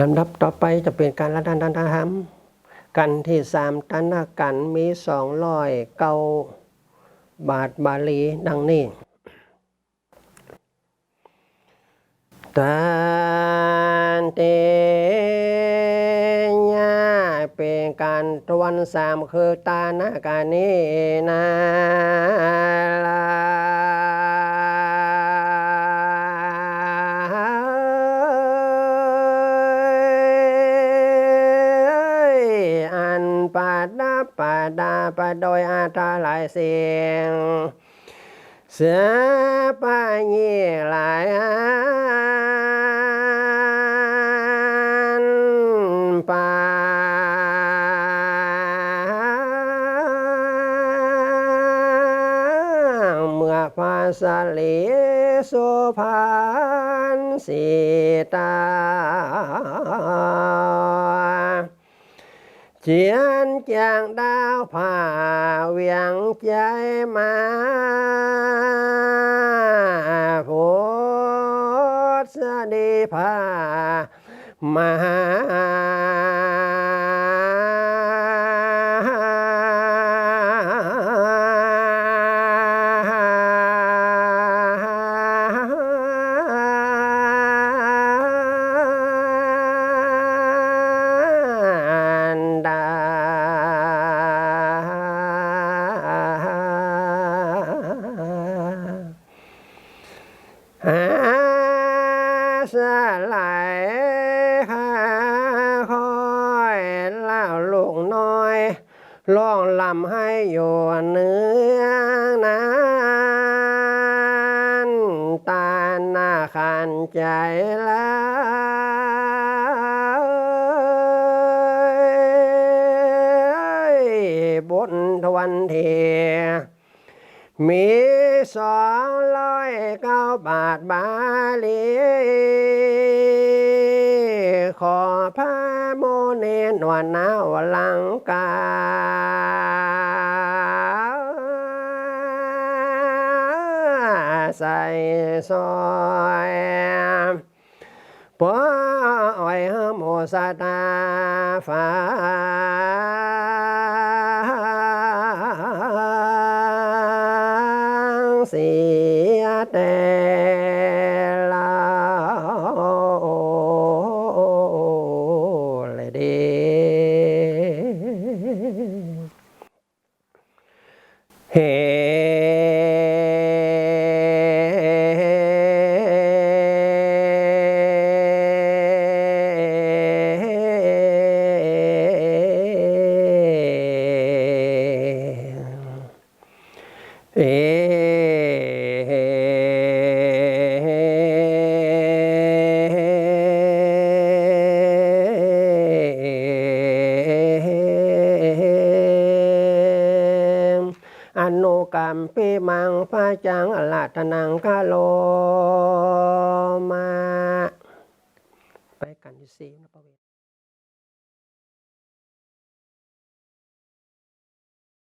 ลำดับต่อไปจะเป็นการละดันดันธรรมกันที่สามตันกันมีสองร้อยเก้าบาทบาลีดังนี้ตานเตญาเป็นการตวนสามคือตานาการนี้นา ปาดาปาโดยอาทาหลายเสียงเสือปายี่หลายอันปาเมื่อภาษาลีสุพานสีตา เขียนจางดาวผ่าเวียงใจมาโพสดีผ่ามหา หาสลายหาคอยเล่าลูกน้อยร้องลำให้อยู่เนื้อนั้นตาหน้าขันใจแล้วบนทวันเที มีสองร้อยเก้าบาทบาลีขอพระโมเนนวันนาวลังกาใส่ซอยปอ้อยโมสตาฟ้า เสียแต่ละเลยเดีเฮเอนุกรรมปิมังพระจังอลาธนังกาโลมา ไปกันที่สี่นะประเวท